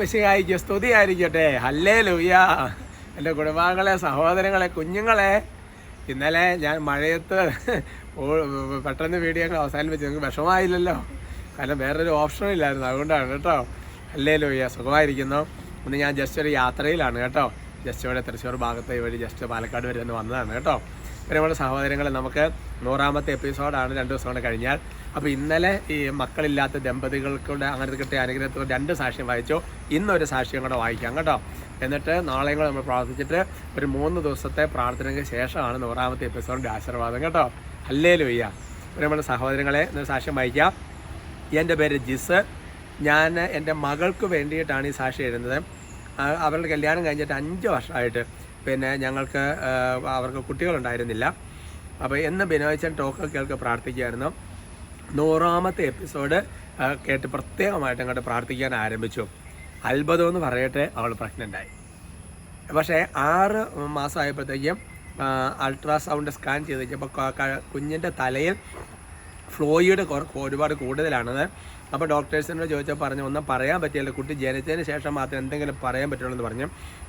മിസ്സിഹായിക്ക് സ്തുതി ആയിരിക്കട്ടെ. ഹല്ലേ ലൂയ എന്റെ കുടുംബാംഗങ്ങളെ സഹോദരങ്ങളെ കുഞ്ഞുങ്ങളെ. ഇന്നലെ ഞാൻ മഴയത്ത് പെട്ടെന്ന് വീഡിയോ അവസാനം അവസാനിപ്പിച്ചു നിങ്ങൾക്ക് വിഷമമായില്ലല്ലോ? കാരണം വേറൊരു ഓപ്ഷൻ ഇല്ലായിരുന്നു. അതുകൊണ്ടാണ് കേട്ടോ. അല്ലേ ലൂയ്യ സുഖമായിരിക്കുന്നു. ഇന്ന് ഞാൻ ജസ്റ്റ് ഒരു യാത്രയിലാണ് കേട്ടോ. ജസ്റ്റ് ഇവിടെ തൃശ്ശൂർ ഭാഗത്ത് വഴി ജസ്റ്റ് പാലക്കാട് വരെ ഒന്ന് വന്നതാണ് കേട്ടോ. പിന്നെ നമ്മുടെ സഹോദരങ്ങളെ നമുക്ക് നൂറാമത്തെ എപ്പിസോഡാണ് രണ്ട് ദിവസം കൊണ്ട് കഴിഞ്ഞാൽ. അപ്പോൾ ഇന്നലെ ഈ മക്കളില്ലാത്ത ദമ്പതികൾക്കൂടെ അങ്ങനെ കിട്ടിയ അനുഗ്രഹത്തിൽ രണ്ട് സാക്ഷ്യം വായിച്ചു. ഇന്നൊരു സാക്ഷ്യം കൂടെ വായിക്കാം കേട്ടോ. എന്നിട്ട് നാളെയും കൂടെ നമ്മൾ പ്രാർത്ഥിച്ചിട്ട് ഒരു മൂന്ന് ദിവസത്തെ പ്രാർത്ഥനയ്ക്ക് ശേഷമാണ് നൂറാമത്തെ എപ്പിസോഡിന്റെ ആശീർവാദം കേട്ടോ. അല്ലേ ലൊയ്യ നമ്മുടെ സഹോദരങ്ങളെ സാക്ഷ്യം വായിക്കാം. എന്റെ പേര് ജിസ്. ഞാൻ എന്റെ മകൾക്ക് വേണ്ടിയിട്ടാണ് ഈ സാക്ഷി എഴുതുന്നത്. അവരുടെ കല്യാണം കഴിഞ്ഞിട്ട് അഞ്ച് വർഷമായിട്ട് പിന്നെ ഞങ്ങൾക്ക് അവർക്ക് കുട്ടികളുണ്ടായിരുന്നില്ല. അപ്പോൾ എന്ന് ബിനോയിച്ചൻ ടോക്ക് കേൾക്ക് പ്രാർത്ഥിക്കുമായിരുന്നു നൂറാമത്തെ എപ്പിസോഡ് കേട്ട് പ്രത്യേകമായിട്ട് അങ്ങോട്ട് പ്രാർത്ഥിക്കാൻ ആരംഭിച്ചു. അത്ഭുതം എന്ന് പറയട്ടെ അവൾ പ്രഗ്നന്റായി പക്ഷേ ആറ് മാസമായപ്പോഴത്തേക്കും അൾട്രാസൗണ്ട് സ്കാൻ ചെയ്ത് കുഞ്ഞിന്റെ തലയിൽ ഫ്ലോയിഡ് ഒരുപാട് കൂടുതലാണത്. അപ്പോൾ ഡോക്ടേഴ്സിനോട് ചോദിച്ചാൽ പറഞ്ഞു ഒന്നും പറയാൻ പറ്റില്ല കുട്ടി ജനിച്ചതിന് ശേഷം മാത്രം എന്തെങ്കിലും പറയാൻ പറ്റുള്ളൂ എന്ന് പറഞ്ഞു.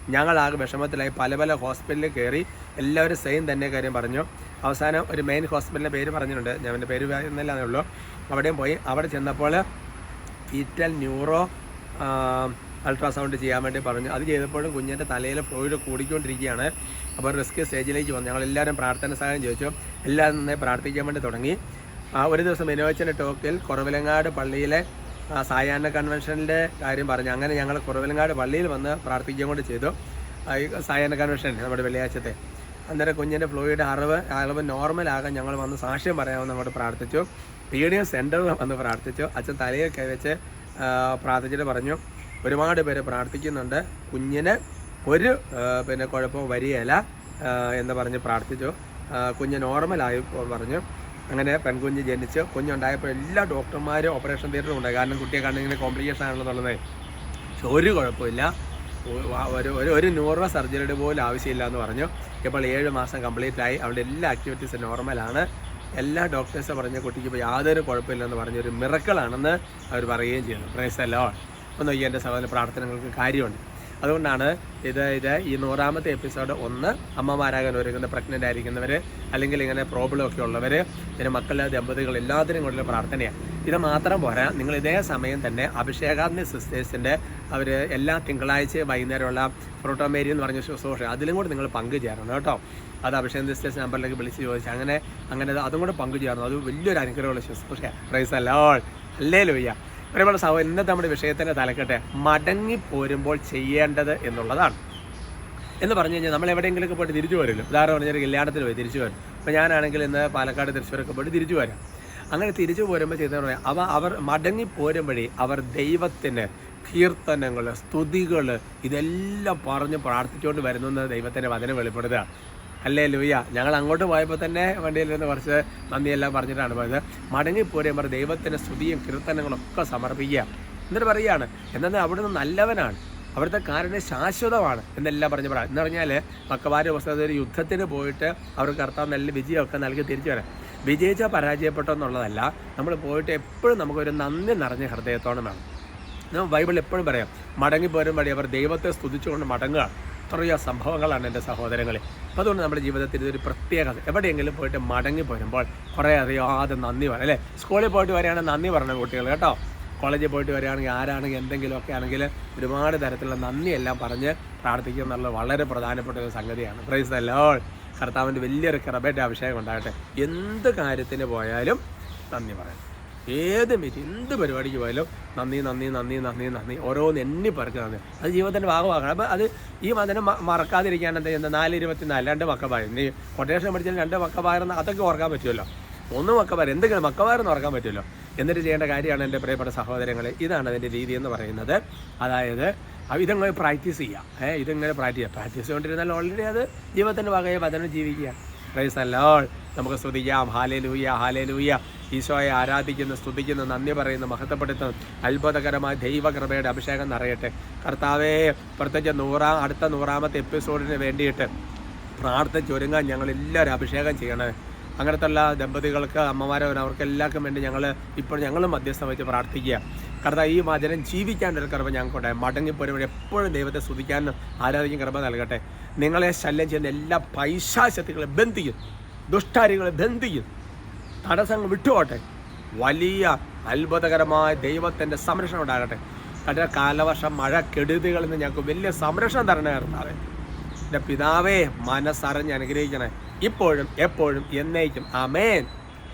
ഞങ്ങളാകെ വിഷമത്തിലായി. പല പല ഹോസ്പിറ്റലിൽ കയറി എല്ലാവരും സെയിം തന്നെ കാര്യം പറഞ്ഞു. അവസാനം ഒരു മെയിൻ ഹോസ്പിറ്റലിന്റെ പേര് പറഞ്ഞിട്ടുണ്ട്. ഞാൻ എന്റെ പേര് എന്നല്ലാന്നേ ഉള്ളൂ. അവിടെയും പോയി. അവിടെ ചെന്നപ്പോൾ ഫീറ്റൽ ന്യൂറോ അൾട്രാസൗണ്ട് ചെയ്യാൻ വേണ്ടി പറഞ്ഞു. അത് ചെയ്തപ്പോഴും കുഞ്ഞിന്റെ തലയിൽ ഫ്ലോയിഡ് കൂടിക്കൊണ്ടിരിക്കുകയാണ്. അപ്പോൾ റിസ്ക് സ്റ്റേജിലേക്ക് വന്നു. ഞങ്ങളെല്ലാവരും പ്രാർത്ഥന സഹായം ചോദിച്ചു. എല്ലാവരും നന്നായി പ്രാർത്ഥിക്കാൻ വേണ്ടി തുടങ്ങി. ഒരു ദിവസം വിനോദിച്ചന്റെ ടോക്കിൽ കുറവിലങ്ങാട് പള്ളിയിലെ ആ, സായാഹ്ന കൺവെൻഷനിലെ കാര്യം പറഞ്ഞു. അങ്ങനെ ഞങ്ങൾ കുറവിലങ്ങാട് പള്ളിയിൽ വന്ന് പ്രാർത്ഥിക്കുകയും കൂടി ചെയ്തു. ആ, സായാഹ്ന കൺവെൻഷൻ നമ്മുടെ വെള്ളിയാഴ്ചത്തെ. അന്നേരം കുഞ്ഞിന്റെ ഫ്ലൂയിഡ് അറിവ് അളവ് നോർമലാകാൻ ഞങ്ങൾ വന്ന് സാക്ഷ്യം പറയാമെന്ന് നമ്മൾ പ്രാർത്ഥിച്ചു. പീഡിയം സെന്ററിൽ വന്ന് പ്രാർത്ഥിച്ചു. അച്ഛൻ തലയൊക്കെ വെച്ച് ആ, പ്രാർത്ഥിച്ചിട്ട് പറഞ്ഞു. ഒരുപാട് പേര് പ്രാർത്ഥിക്കുന്നുണ്ട്. കുഞ്ഞിന് ഒരു പിന്നെ കുഴപ്പം വരികയില്ല ആ, എന്ന് പറഞ്ഞ് പ്രാർത്ഥിച്ചു. ആ, കുഞ്ഞ് നോർമലായി പറഞ്ഞു. അങ്ങനെ പെൺകുഞ്ഞ് ജനിച്ച് കുഞ്ഞുണ്ടായപ്പോൾ എല്ലാ ഡോക്ടർമാരും ഓപ്പറേഷൻ തിയേറ്ററും ഉണ്ടായി കാരണം കുട്ടിയെ കണ്ടിങ്ങനെ കോംപ്ലിക്കേഷൻ ആണെന്നുള്ളത് പക്ഷെ ഒരു കുഴപ്പമില്ല. ഒരു ഒരു ഒരു ന്യൂറോ സർജറിയുടെ പോലും ആവശ്യമില്ല എന്ന് പറഞ്ഞു. ഇപ്പോൾ ഏഴ് മാസം കംപ്ലീറ്റ് ആയി. അവിടെ എല്ലാ ആക്ടിവിറ്റീസും നോർമലാണ് എല്ലാ ഡോക്ടേഴ്സും പറഞ്ഞ കുട്ടിക്ക് ഇപ്പോൾ യാതൊരു കുഴപ്പമില്ലെന്ന് പറഞ്ഞ ഒരു മിറക്കളാണെന്ന് അവർ പറയുകയും ചെയ്യുന്നു. പ്രൈസ് അല്ലോ ഒന്ന് ഈ എന്റെ സഹോദര പ്രാർത്ഥനകൾക്ക് കാര്യമുണ്ട്. അതുകൊണ്ടാണ് ഇത് ഇത് ഈ നൂറാമത്തെ എപ്പിസോഡ് ഒന്ന് അമ്മമാരാകാൻ ഒരുങ്ങുന്ന പ്രഗ്നന്റ് ആയിരിക്കുന്നവർ അല്ലെങ്കിൽ ഇങ്ങനെ പ്രോബ്ലം ഒക്കെ ഉള്ളവർ പിന്നെ മക്കളെ ദമ്പതികൾ എല്ലാത്തിനും കൊണ്ടുള്ള പ്രാർത്ഥനയാണ്. ഇത് മാത്രം പോരാ നിങ്ങൾ ഇതേ സമയം തന്നെ അഭിഷേകാഗ്നി സിസ്റ്റേഴ്സിന്റെ അവർ എല്ലാ തിങ്കളാഴ്ച വൈകുന്നേരമുള്ള ഫ്രോട്ടോമേരി എന്ന് പറഞ്ഞ ശുശ്രൂഷ അതിലും കൂടി നിങ്ങൾ പങ്കുചേരണം കേട്ടോ. അത് അഭിഷേക് സിസ്റ്റേഴ്സ് നമ്പറിലേക്ക് വിളിച്ച് ചോദിച്ചു അങ്ങനെ അങ്ങനെ അത് കൂടെ പങ്കുചേർന്നു അത് വലിയൊരു അനുഗ്രഹമുള്ള ശുശ്രൂഷ പ്രൈസ് അല്ല അല്ലേ ലോയ്യ പ്രിയമുള്ള സഹോ ഇന്നത്തെ നമ്മുടെ വിഷയത്തിന്റെ തലക്കെട്ട് മടങ്ങി പോരുമ്പോൾ ചെയ്യേണ്ടത് എന്നുള്ളതാണ്. എന്ന് പറഞ്ഞു കഴിഞ്ഞാൽ നമ്മൾ എവിടെയെങ്കിലുമൊക്കെ പോയിട്ട് തിരിച്ചു വരില്ല. ഉദാഹരണം പറഞ്ഞാൽ കല്യാണത്തിൽ പോയി തിരിച്ചു വരും. അപ്പോൾ ഞാനാണെങ്കിൽ ഇന്ന് പാലക്കാട് തൃശ്ശൂരൊക്കെ പോയിട്ട് തിരിച്ചു വരാം. അങ്ങനെ തിരിച്ചു പോരുമ്പോൾ പറയാം അവ അവർ മടങ്ങി പോരുമ്പോഴേ അവർ ദൈവത്തിന് കീർത്തനങ്ങൾ സ്തുതികൾ ഇതെല്ലാം പറഞ്ഞ് പ്രാർത്ഥിച്ചുകൊണ്ട് വരുന്നു ദൈവത്തിന്റെ വചനം വെളിപ്പെടുത്തുക. അല്ലേ ലൂയ്യ? ഞങ്ങൾ അങ്ങോട്ട് പോയപ്പോൾ തന്നെ വണ്ടിയിൽ നിന്ന് കുറച്ച് നന്ദിയെല്ലാം പറഞ്ഞിട്ടാണ് പോയത്. മടങ്ങി പോരുമ്പോൾ ദൈവത്തിന്റെ സ്തുതിയും കീർത്തനങ്ങളും ഒക്കെ സമർപ്പിക്കുക. എന്നിട്ട് പറയുകയാണ് എന്നാൽ അവിടുന്ന് നല്ലവനാണ്. അവിടുത്തെ കാരണം ശാശ്വതമാണ് എന്നെല്ലാം പറഞ്ഞു പറയാം എന്ന് പറഞ്ഞാൽ മക്കവാര പുസ്തകത്തിൽ ഒരു യുദ്ധത്തിന് പോയിട്ട് അവർക്ക് കർത്താവ് നല്ല വിജയമൊക്കെ നൽകി തിരിച്ചു വരാം. വിജയിച്ചോ പരാജയപ്പെട്ടോ എന്നുള്ളതല്ല നമ്മൾ പോയിട്ട് എപ്പോഴും നമുക്കൊരു നന്ദി നിറഞ്ഞ ഹൃദയത്തോടെ വേണം ബൈബിൾ എപ്പോഴും പറയാം മടങ്ങി പോരും വഴി അവർ ദൈവത്തെ സ്തുതിച്ചുകൊണ്ട് മടങ്ങുക. എത്രയോ സംഭവങ്ങളാണ് എന്റെ സഹോദരങ്ങളെ. അപ്പോൾ അതുകൊണ്ട് നമ്മുടെ ജീവിതത്തിൽ ഇതൊരു പ്രത്യേകത. എവിടെയെങ്കിലും പോയിട്ട് മടങ്ങി പോരുമ്പോൾ കുറേ അറിയാതെ നന്ദി പറയും അല്ലേ? സ്കൂളിൽ പോയിട്ട് വരികയാണെങ്കിൽ നന്ദി പറഞ്ഞ കുട്ടികൾ കേട്ടോ. കോളേജിൽ പോയിട്ട് വരികയാണെങ്കിൽ ആരാണെങ്കിൽ എന്തെങ്കിലുമൊക്കെ ആണെങ്കിൽ ഒരുപാട് തരത്തിലുള്ള നന്ദിയെല്ലാം പറഞ്ഞ് പ്രാർത്ഥിക്കുക എന്നുള്ളത് വളരെ പ്രധാനപ്പെട്ട ഒരു സംഗതിയാണ്. പ്രൈസ് അല്ലോ കർത്താവിന്റെ വലിയൊരു കിറബേറ്റ് അഭിഷേകം ഉണ്ടാകട്ടെ. എന്ത് കാര്യത്തിന് പോയാലും നന്ദി പറയാം ഏത് മീറ്റിംഗ് എന്ത് പരിപാടിക്ക് പോയാലും നന്ദി നന്ദി നന്ദി നന്ദി നന്ദി. ഓരോന്ന് എണ്ണി പറക്ക് നന്ദി അത് ജീവിതത്തിന്റെ ഭാഗമാക്കണം. അപ്പോൾ അത് ഈ മതനം മറക്കാതിരിക്കാൻ എന്താ ചെയ്യുന്നത് നാല് ഇരുപത്തിനാല് രണ്ട് മക്കബായ. നീ കൊട്ടേഷൻ പഠിച്ചാൽ രണ്ട് മക്കബായെന്ന് അതൊക്കെ ഓർക്കാൻ പറ്റുമല്ലോ. ഒന്ന് മക്കബാർ എന്തെങ്കിലും മക്കബാരെന്ന് ഓർക്കാൻ പറ്റുമല്ലോ. എന്നിട്ട് ചെയ്യേണ്ട കാര്യമാണ് എന്റെ പ്രിയപ്പെട്ട സഹോദരങ്ങളെ. ഇതാണ് അതിന്റെ രീതി എന്ന് പറയുന്നത്. അതായത് ഇതങ്ങനെ പ്രാക്ടീസ് ചെയ്യുക ഏഹ് ഇതിങ്ങനെ പ്രാക്ടീസ് ചെയ്യുക പ്രാക്ടീസ് ചെയ്തുകൊണ്ടിരുന്നാൽ ഓൾറെഡി അത് ജീവിതത്തിന്റെ ഭാഗമായി വചനം ജീവിക്കുക പ്രൈസ് അല്ലോൾ നമുക്ക് സ്തുതിക്കാം ഹാലേ ലൂയ ഹാലേ ലൂയ ഈശോയെ ആരാധിക്കുന്ന സ്തുതിക്കുന്ന നന്ദി പറയുന്ന മഹത്വപ്പെടുത്തുന്ന. അത്ഭുതകരമായ ദൈവകൃപയുടെ അഭിഷേകം നിറയട്ടെ. കർത്താവേ പ്രത്യേകിച്ച് നൂറാം അടുത്ത നൂറാമത്തെ എപ്പിസോഡിന് വേണ്ടിയിട്ട് പ്രാർത്ഥിച്ചൊരുങ്ങാൻ ഞങ്ങൾ എല്ലാവരും അഭിഷേകം ചെയ്യണേ. അങ്ങനത്തെ ഉള്ള ദമ്പതികൾക്ക് അമ്മമാരോ അവർക്ക് എല്ലാവർക്കും വേണ്ടി ഞങ്ങൾ ഇപ്പോൾ ഞങ്ങളും മധ്യസ്ഥം വെച്ച് പ്രാർത്ഥിക്കുക. കർത്താവ് ഈ വചനം ജീവിക്കാൻ ഒരു കൃപ ഞങ്ങൾക്കുണ്ട്. മടങ്ങിപ്പോരുമ്പോൾ എപ്പോഴും ദൈവത്തെ സ്തുതിക്കാനും ആരാധിക്കും കൃപ നൽകട്ടെ. നിങ്ങളെ ശല്യം ചെയ്യുന്ന എല്ലാ പൈശാശക്തികളെ ബന്ധിക്കും. ദുഷ്ടാരികളെ ബന്ധിക്കും തടസ്സങ്ങൾ വിട്ടുപോട്ടെ വലിയ അത്ഭുതകരമായ ദൈവത്തിന്റെ സംരക്ഷണം ഉണ്ടാകട്ടെ. കണ്ട കാലവർഷം മഴ കെടുതികളിൽ നിന്ന് ഞങ്ങൾക്ക് വലിയ സംരക്ഷണം തരണേ കർത്താവേ. എന്റെ പിതാവേ മനസ്സറിഞ്ഞ് അനുഗ്രഹിക്കണേ ഇപ്പോഴും എപ്പോഴും എന്നേക്കും. അമേൻ